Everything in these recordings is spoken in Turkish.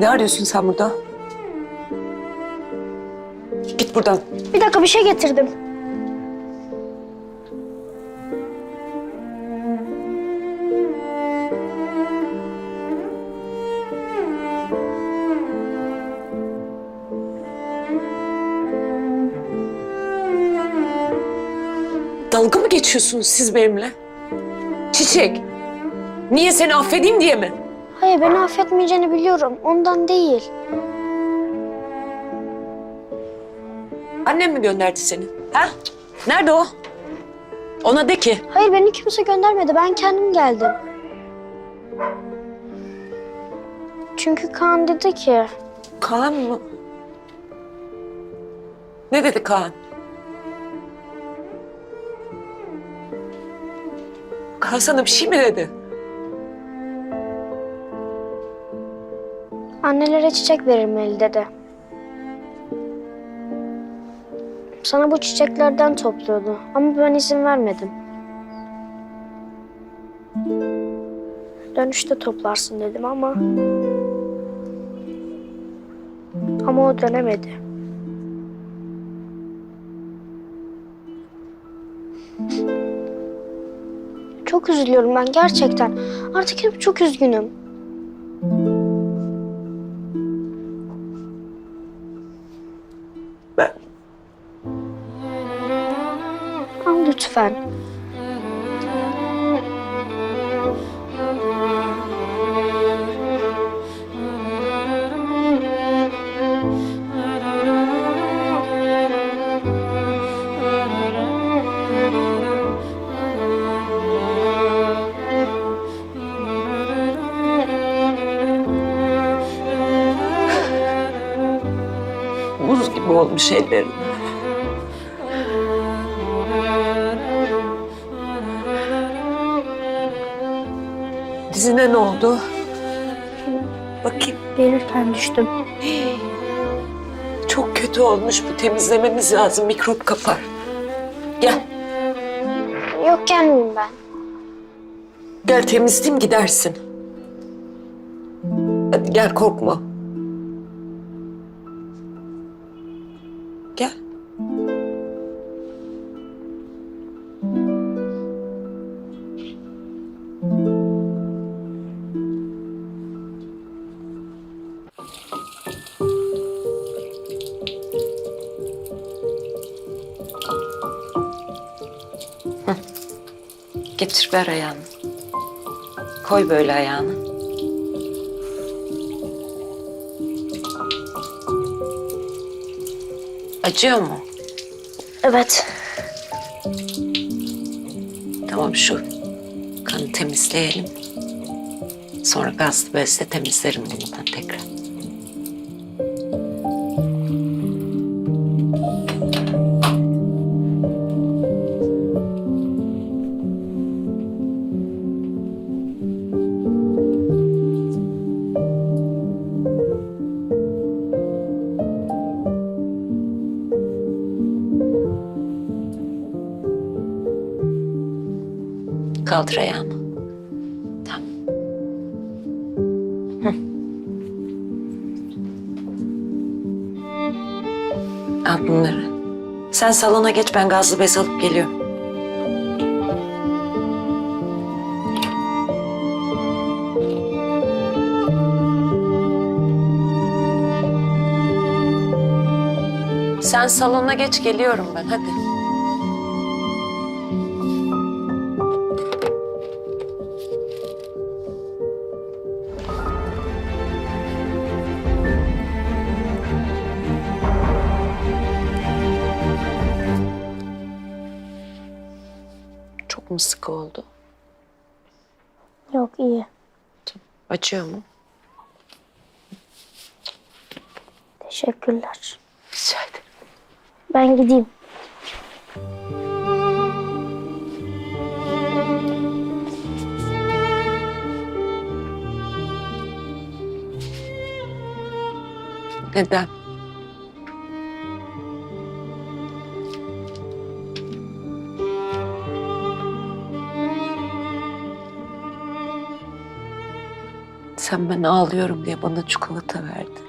Ne arıyorsun sen burada? Git buradan. Bir dakika bir şey getirdim. Dalga mı geçiyorsunuz siz benimle? Çiçek. Niye seni affedeyim diye mi? Hayır beni affetmeyeceğini biliyorum. Ondan değil. Annem mi gönderdi seni? Ha? Nerede o? Ona de ki. Hayır beni kimse göndermedi. Ben kendim geldim. Çünkü Kaan dedi ki Kaan mı? Ne dedi Kaan? Kaan sana bir şey mi dedi? Annelere çiçek verilmeli dedi. Sana bu çiçeklerden topluyordu ama ben izin vermedim. Dönüşte toplarsın dedim ama... Ama o dönemedi. Çok üzülüyorum ben gerçekten. Artık hep çok üzgünüm. Ben lütfen. Olmuş ellerim. Dizine ne oldu? Bakayım. Verirken düştüm. Çok kötü olmuş bu. Temizlememiz lazım. Mikrop kapar. Gel. Yok gelmeyeyim ben. Gel temizleyeyim gidersin. Hadi gel korkma. Getir ver ayağını. Koy böyle ayağını. Acıyor mu? Evet. Tamam şu kanı temizleyelim. Sonra gazlı bezle temizlerim bunu ben Kaldır ayağını. Tamam. Hı. Al bunları. Sen salona geç ben gazlı bez alıp geliyorum. Sen salona geç geliyorum ben hadi. Mu sıkı oldu? Yok iyi. Acıyor mu? Teşekkürler. Rica ederim. Ben gideyim. Neden? Sen ben ağlıyorum diye bana çikolata verdin.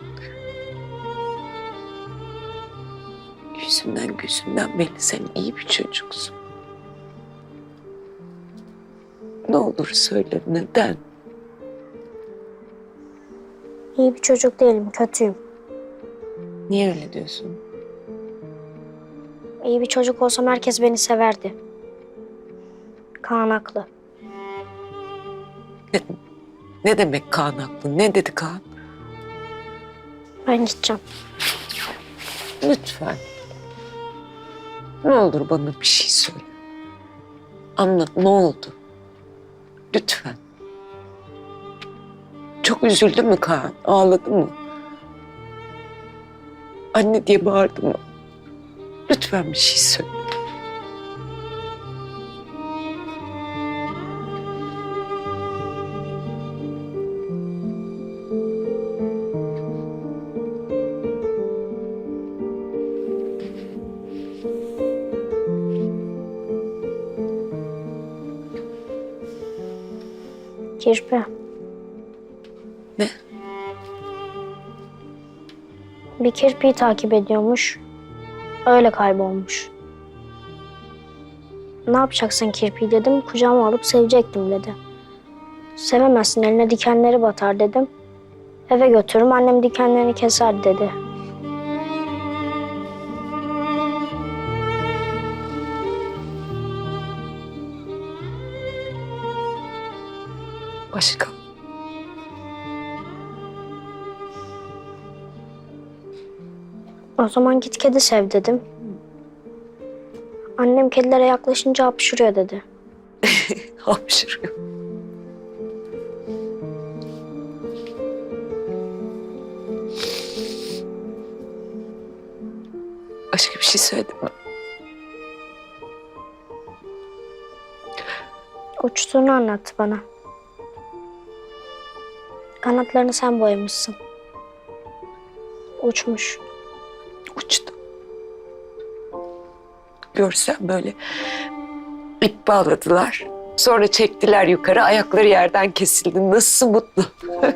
Yüzünden gözünden belli sen iyi bir çocuksun. Ne olur söyle neden? İyi bir çocuk değilim, kötüyüm. Niye öyle diyorsun? İyi bir çocuk olsam herkes beni severdi. Kaan haklı. Ne, demek Kaan haklı? Ne dedi Kaan? Ben gideceğim. Lütfen. Ne olur bana bir şey söyle. Anlat ne oldu? Lütfen. Çok üzüldü mü Kaan? Ağladı mı? Anne diye bağırdı mı? Lütfen bir şey söyle. Kirpi. Ne? Bir kirpiyi takip ediyormuş. Öyle kaybolmuş. Ne yapacaksın kirpiyi dedim. Kucağıma alıp sevecektim dedi. Sevemezsin eline dikenleri batar dedim. Eve götürürüm annem dikenlerini keser dedi. Başka? O zaman git kedi sev dedim. Annem kedilere yaklaşınca hapşırıyor dedi. Hapşırıyor. Başka bir şey söyledin mi? Uçtuğunu anlattı bana. Kanatlarını sen boyamışsın. Uçmuş. Uçtu. Görsen böyle ip bağladılar. Sonra çektiler yukarı. Ayakları yerden kesildi. Nasıl mutlu.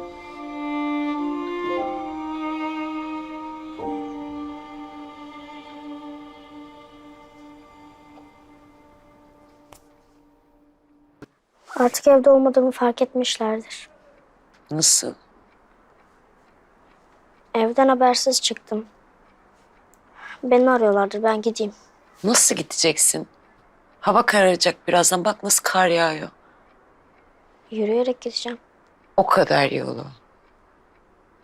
Artık evde olmadığımı fark etmişlerdir. Nasıl? Evden habersiz çıktım. Beni arıyorlardır ben gideyim. Nasıl gideceksin? Hava kararacak birazdan. Bak nasıl kar yağıyor. Yürüyerek gideceğim. O kadar yolu.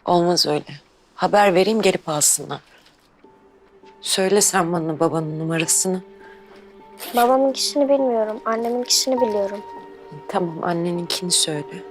Olmaz öyle. Haber vereyim gelip alsınlar. Söyle sen bana babanın numarasını. Babamınkisini bilmiyorum. Anneminkisini biliyorum. Tamam anneninkini söyle.